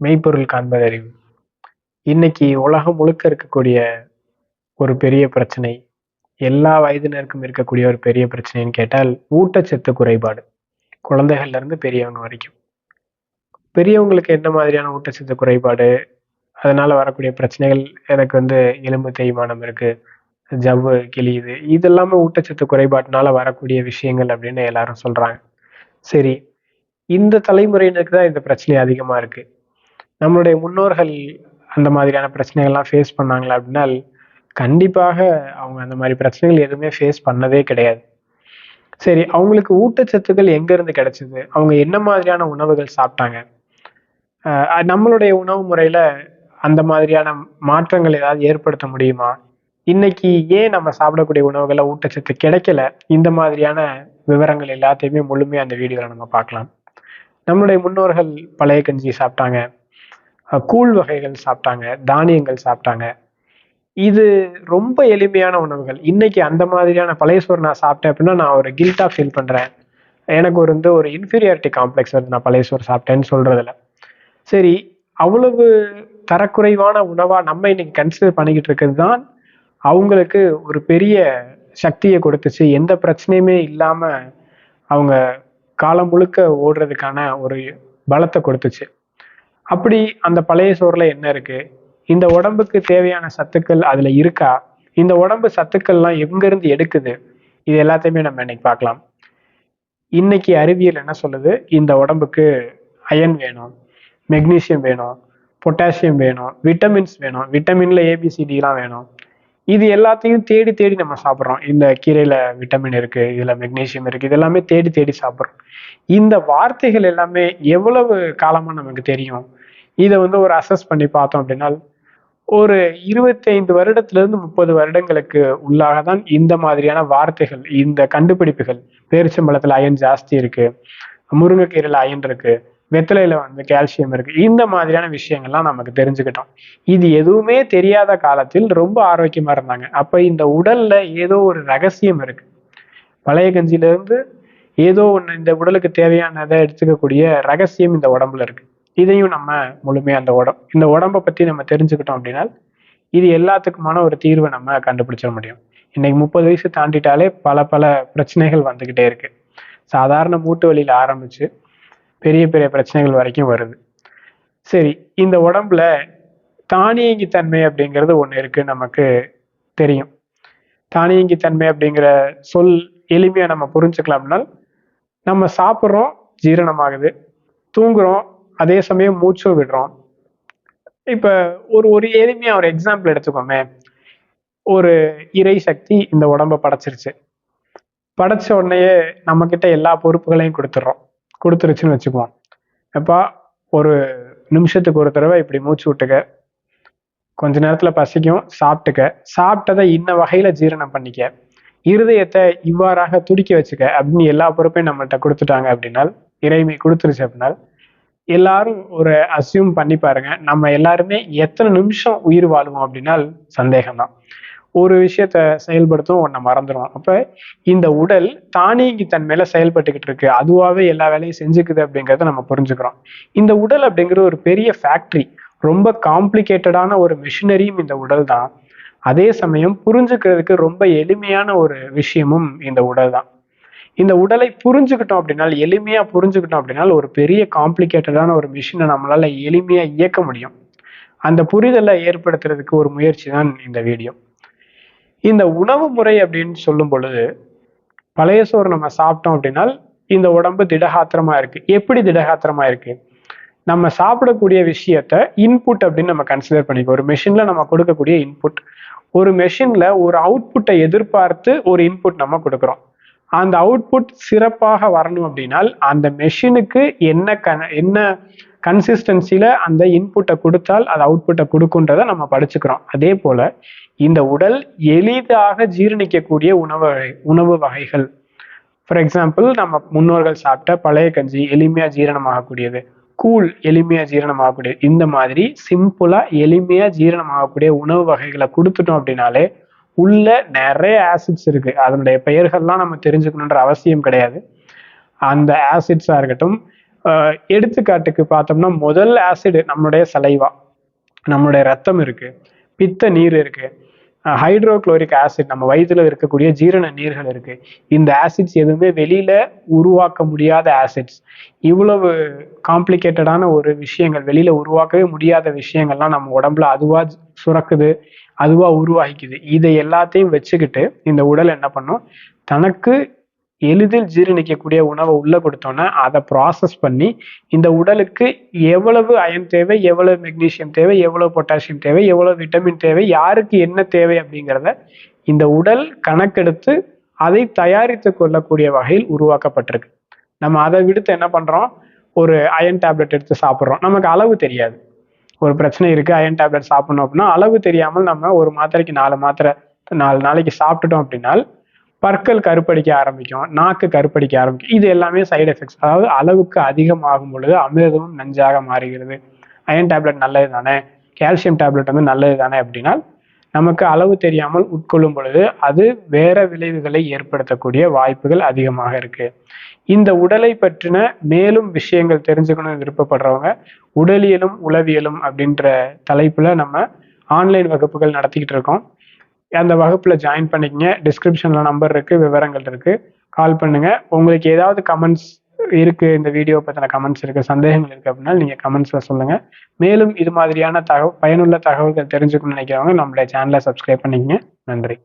மெய்ப்பொருள் காண்பது அறிவு. இன்னைக்கு உலகம் முழுக்க இருக்கக்கூடிய ஒரு பெரிய பிரச்சனை எல்லா வயதினருக்கும் இருக்கக்கூடிய ஒரு பெரிய பிரச்சனைன்னு கேட்டால் ஊட்டச்சத்து குறைபாடு. குழந்தைகள்ல இருந்து பெரியவங்க வரைக்கும். பெரியவங்களுக்கு என்ன மாதிரியான ஊட்டச்சத்து குறைபாடு? அதனால வரக்கூடிய பிரச்சனைகள் எனக்கு வந்து எலும்பு தேய்மானம் இருக்கு ஜவ்வு கிளியுது இதெல்லாமே ஊட்டச்சத்து குறைபாட்டினால வரக்கூடிய விஷயங்கள் அப்படின்னு எல்லாரும் சொல்றாங்க. சரி இந்த தலைமுறையினருக்கு தான் இந்த பிரச்சனை அதிகமா இருக்கு. நம்மளுடைய முன்னோர்கள் அந்த மாதிரியான பிரச்சனைகள்லாம் ஃபேஸ் பண்ணாங்களா அப்படின்னா கண்டிப்பாக அவங்க அந்த மாதிரி பிரச்சனைகள் எதுவுமே ஃபேஸ் பண்ணதே கிடையாது. சரி அவங்களுக்கு ஊட்டச்சத்துக்கள் எங்கேருந்து கிடைச்சிது? அவங்க என்ன மாதிரியான உணவுகள் சாப்பிட்டாங்க? நம்மளுடைய உணவு முறையில் அந்த மாதிரியான மாற்றங்கள் ஏதாவது ஏற்படுத்த முடியுமா? இன்னைக்கு ஏன் நம்ம சாப்பிடக்கூடிய உணவுகளை ஊட்டச்சத்து கிடைக்கல? இந்த மாதிரியான விவரங்கள் எல்லாத்தையுமே முழுமையாக அந்த வீடியோவில் நம்ம பார்க்கலாம். நம்மளுடைய முன்னோர்கள் பழைய கஞ்சி சாப்பிட்டாங்க. கூழ் வகைகள் சாப்பிட்டாங்க தானியங்கள் சாப்பிட்டாங்க. இது ரொம்ப எளிமையான உணவுகள். இன்னைக்கு அந்த மாதிரியான பழைய சோறு நான் சாப்பிட்டேன் அப்படின்னா நான் ஒரு கில்ட்டாக ஃபீல் பண்ணுறேன் எனக்கு ஒரு வந்து ஒரு இன்ஃபீரியாரிட்டி காம்ப்ளெக்ஸ் வந்து நான் பழைய சோறு சாப்பிட்டேன்னு சொல்கிறதுல சரி அவ்வளவு தரக்குறைவான உணவாக நம்ம இன்னைக்கு கன்சிடர் பண்ணிக்கிட்டு இருக்கிறது தான் அவங்களுக்கு ஒரு பெரிய சக்தியை கொடுத்துச்சு. எந்த பிரச்சனையுமே இல்லாமல் அவங்க காலம் முழுக்க ஓடுறதுக்கான ஒரு பலத்தை கொடுத்துச்சு. அப்படி அந்த பழைய சோறுல என்ன இருக்கு? இந்த உடம்புக்கு தேவையான சத்துக்கள் அதுல இருக்கா? இந்த உடம்பு சத்துக்கள்லாம் எங்கேருந்து எடுக்குது? இது எல்லாத்தையுமே நம்ம இன்னைக்கு பார்க்கலாம். இன்னைக்கு அறிவியல் என்ன சொல்லுது? இந்த உடம்புக்கு அயன் வேணும் மெக்னீசியம் வேணும் பொட்டாசியம் வேணும் விட்டமின்ஸ் வேணும் விட்டமின்ல ஏபிசிடிலாம் வேணும். இது எல்லாத்தையும் தேடி தேடி நம்ம சாப்பிட்றோம். இந்த கீரையில விட்டமின் இருக்கு இதுல மெக்னீசியம் இருக்கு இது எல்லாமே தேடி தேடி சாப்பிட்றோம். இந்த வார்த்தைகள் எல்லாமே எவ்வளவு காலமா நமக்கு தெரியும்? இதை வந்து ஒரு அசஸ் பண்ணி பார்த்தோம் அப்படின்னா ஒரு இருபத்தைந்து வருடத்திலிருந்து முப்பது வருடங்களுக்கு உள்ளாக தான் இந்த மாதிரியான வார்த்தைகள் இந்த கண்டுபிடிப்புகள் பேரிச்சம்பழத்தில் அயன் ஜாஸ்தி இருக்கு முருங்கைக்கீரையில் அயன் இருக்கு வெத்தலையில வந்து கால்சியம் இருக்கு இந்த மாதிரியான விஷயங்கள்லாம் நமக்கு தெரிஞ்சுக்கிட்டோம். இது எதுவுமே தெரியாத காலத்தில் ரொம்ப ஆரோக்கியமா இருந்தாங்க. அப்ப இந்த உடல்ல ஏதோ ஒரு ரகசியம் இருக்கு. பழைய கஞ்சியில இருந்து ஏதோ ஒன்று இந்த உடலுக்கு தேவையானதை எடுத்துக்கக்கூடிய ரகசியம் இந்த உடம்புல இருக்கு. இதையும் நம்ம முழுமையா அந்த உடம்பு இந்த உடம்பை பத்தி நம்ம தெரிஞ்சுக்கிட்டோம் அப்படின்னா இது எல்லாத்துக்குமான ஒரு தீர்வை நம்ம கண்டுபிடிச்சிட முடியும். இன்னைக்கு முப்பது வயசு தாண்டிட்டாலே பல பல பிரச்சனைகள் வந்துகிட்டே இருக்கு. சாதாரண மூட்டு வழியில ஆரம்பிச்சு பெரிய பெரிய பிரச்சனைகள் வரைக்கும் வருது. சரி இந்த உடம்புல தானியங்கி தன்மை அப்படிங்கிறது ஒன்று இருக்கு நமக்கு தெரியும். தானியங்கி தன்மை அப்படிங்கிற சொல் எளிமையா நம்ம புரிஞ்சுக்கலாம்னால் நம்ம சாப்பிட்றோம் ஜீரணமாகுது. தூங்குறோம் அதே சமயம் மூச்சும் விடுறோம். இப்போ ஒரு ஒரு எளிமையா ஒரு எக்ஸாம்பிள் எடுத்துக்கோமே. ஒரு இறை சக்தி இந்த உடம்ப படைச்சிருச்சு. படைச்ச உடனேயே நம்ம கிட்ட எல்லா பொறுப்புகளையும் கொடுத்துட்றோம். கொடுத்துருச்சுன்னு வச்சுக்குவோம். எப்பா ஒரு நிமிஷத்துக்கு ஒரு தடவை இப்படி மூச்சு விட்டுக்க. கொஞ்ச நேரத்துல பசிக்கும் சாப்பிட்டுக்க. சாப்பிட்டதை இன்ன வகையில ஜீரணம் பண்ணிக்க. இருதயத்தை இவ்வாறாக துடிக்க வச்சுக்க அப்படின்னு எல்லா பொறுப்பையும் நம்மள்கிட்ட கொடுத்துட்டாங்க அப்படின்னா இறைமை கொடுத்துருச்சு அப்படின்னா எல்லாரும் ஒரு அசியூம் பண்ணி பாருங்க. நம்ம எல்லாருமே எத்தனை நிமிஷம் உயிர் வாழுவோம் அப்படின்னா சந்தேகம்தான். ஒரு விஷயத்த செயல்படுத்தும் ஒன்றை மறந்துடும் அப்போ இந்த உடல் தானியங்கி மேலே செயல்பட்டுக்கிட்டு இருக்கு. அதுவாகவே எல்லா வேலையும் செஞ்சுக்குது அப்படிங்கிறத நம்ம புரிஞ்சுக்கிறோம். இந்த உடல் அப்படிங்கிற ஒரு பெரிய ஃபேக்ட்ரி ரொம்ப காம்ப்ளிகேட்டடான ஒரு மிஷினரியும் இந்த உடல் தான். அதே சமயம் புரிஞ்சுக்கிறதுக்கு ரொம்ப எளிமையான ஒரு விஷயமும் இந்த உடல் தான். இந்த உடலை புரிஞ்சுக்கிட்டோம் அப்படின்னா எளிமையா புரிஞ்சுக்கிட்டோம் அப்படின்னா ஒரு பெரிய காம்ப்ளிகேட்டடான ஒரு மிஷினை நம்மளால எளிமையா இயக்க முடியும். அந்த புரிதலை ஏற்படுத்துறதுக்கு ஒரு முயற்சி தான் இந்த வீடியோ இந்த உணவு முறை அப்படின்னு சொல்லும் பொழுது பழைய சோறு நம்ம சாப்பிட்டோம் அப்படின்னா இந்த உடம்பு திடகாத்திரமா இருக்கு. எப்படி திடகாத்திரமா இருக்கு? நம்ம சாப்பிடக்கூடிய விஷயத்த இன்புட் அப்படின்னு நம்ம கன்சிடர் பண்ணிக்கோ ஒரு மெஷின்ல நம்ம கொடுக்கக்கூடிய இன்புட் ஒரு மெஷின்ல ஒரு அவுட்புட்டை எதிர்பார்த்து ஒரு இன்புட் நம்ம கொடுக்குறோம். அந்த அவுட்புட் சிறப்பாக வரணும் அப்படின்னால் அந்த மெஷினுக்கு என்ன கன என்ன கன்சிஸ்டன்சியில் அந்த இன்புட்டை கொடுத்தால் அது அவுட்புட்டை கொடுக்குன்றதை நம்ம படிச்சுக்கிறோம். அதே போல இந்த உடல் எளிதாக ஜீரணிக்கக்கூடிய உணவு வகை உணவு வகைகள். ஃபார் எக்ஸாம்பிள் நம்ம முன்னோர்கள் சாப்பிட்ட பழைய கஞ்சி எளிமையா ஜீரணமாகக்கூடியது. கூழ் எளிமையா ஜீரணமாகக்கூடியது. இந்த மாதிரி சிம்பிளா எளிமையா ஜீரணமாகக்கூடிய உணவு வகைகளை கொடுத்துட்டோம் அப்படின்னாலே உள்ள நிறைய ஆசிட்ஸ் இருக்கு. அதனுடைய பெயர்கள்லாம் நம்ம தெரிஞ்சுக்கணுன்ற அவசியம் கிடையாது. அந்த ஆசிட்ஸாக இருக்கட்டும் எடுத்துக்காட்டுக்கு பார்த்தோம்னா முதல் ஆசிட் நம்மளுடைய சலைவா நம்மளுடைய ரத்தம் இருக்கு. பித்த நீர் இருக்கு. ஹைட்ரோக்ளோரிக் ஆசிட் நம்ம வயிற்றுல இருக்கக்கூடிய ஜீரண நீர்கள் இருக்கு. இந்த ஆசிட்ஸ் எதுவுமே வெளியில உருவாக்க முடியாத ஆசிட்ஸ் இவ்வளவு காம்ப்ளிகேட்டடான ஒரு விஷயங்கள் வெளியில உருவாக்கவே முடியாத விஷயங்கள்லாம் நம்ம உடம்புல அதுவா சுரக்குது. அதுவாக உருவாகிக்குது. இதை எல்லாத்தையும் வச்சுக்கிட்டு இந்த உடல் என்ன பண்ணும்? தனக்கு எளிதில் ஜீரணிக்கக்கூடிய உணவை உள்ளே கொடுத்தோன்னா அதை ப்ராசஸ் பண்ணி இந்த உடலுக்கு எவ்வளவு அயன் தேவை எவ்வளவு மெக்னீஷியம் தேவை எவ்வளவு பொட்டாசியம் தேவை எவ்வளவு விட்டமின் தேவை யாருக்கு என்ன தேவை அப்படிங்கிறத இந்த உடல் கணக்கெடுத்து அதை தயாரித்து கொள்ளக்கூடிய வகையில் உருவாக்கப்பட்டிருக்கு. நம்ம அதை விடுத்து என்ன பண்ணுறோம் ஒரு அயன் டேப்லெட் எடுத்து சாப்பிட்றோம். நமக்கு அளவு தெரியாது. ஒரு பிரச்சனை இருக்கு அயன் டேப்லெட் சாப்பிடணும் அப்படின்னா அளவு தெரியாமல் நம்ம ஒரு மாத்திரைக்கு நாலு மாத்திரை நாலு நாளைக்கு சாப்பிட்டுட்டோம் அப்படின்னா பற்கள் கருப்படிக்க ஆரம்பிக்கும் நாக்கு கருப்படிக்க ஆரம்பிக்கும். இது எல்லாமே சைடு எஃபெக்ட்ஸ் அதாவது அளவுக்கு அதிகமாகும் பொழுது அமிர்தமும் நஞ்சாக மாறுகிறது. அயன் டேப்லெட் நல்லது தானே கால்சியம் டேப்லெட் வந்து நல்லது தானே அப்படின்னா நமக்கு அளவு தெரியாமல் உட்கொள்ளும் பொழுது அது வேற விளைவுகளை ஏற்படுத்தக்கூடிய வாய்ப்புகள் அதிகமாக இருக்கு. இந்த உடலை பற்றின மேலும் விஷயங்கள் தெரிஞ்சுக்கணும்னு விருப்பப்படுறவங்க உடலியலும் உளவியலும் அப்படின்ற தலைப்புல நம்ம ஆன்லைன் வகுப்புகள் நடத்திக்கிட்டு இருக்கோம். அந்த வகுப்புல ஜாயின் பண்ணிக்கங்க. டிஸ்கிரிப்ஷன்ல நம்பர் இருக்கு விவரங்கள் இருக்கு. கால் பண்ணுங்க. உங்களுக்கு ஏதாவது கமெண்ட்ஸ் இருக்கு இந்த வீடியோ பத்தின கமெண்ட்ஸ் இருக்கு சந்தேகங்கள் இருக்கு அப்படின்னா நீங்க கமெண்ட்ஸ்ல சொல்லுங்க. மேலும் இது மாதிரியான தகவல் பயனுள்ள தகவல்கள் தெரிஞ்சுக்கணும்னு நினைக்கிறவங்க நம்மளுடைய சேனலை சப்ஸ்கிரைப் பண்ணிக்கங்க. நன்றி.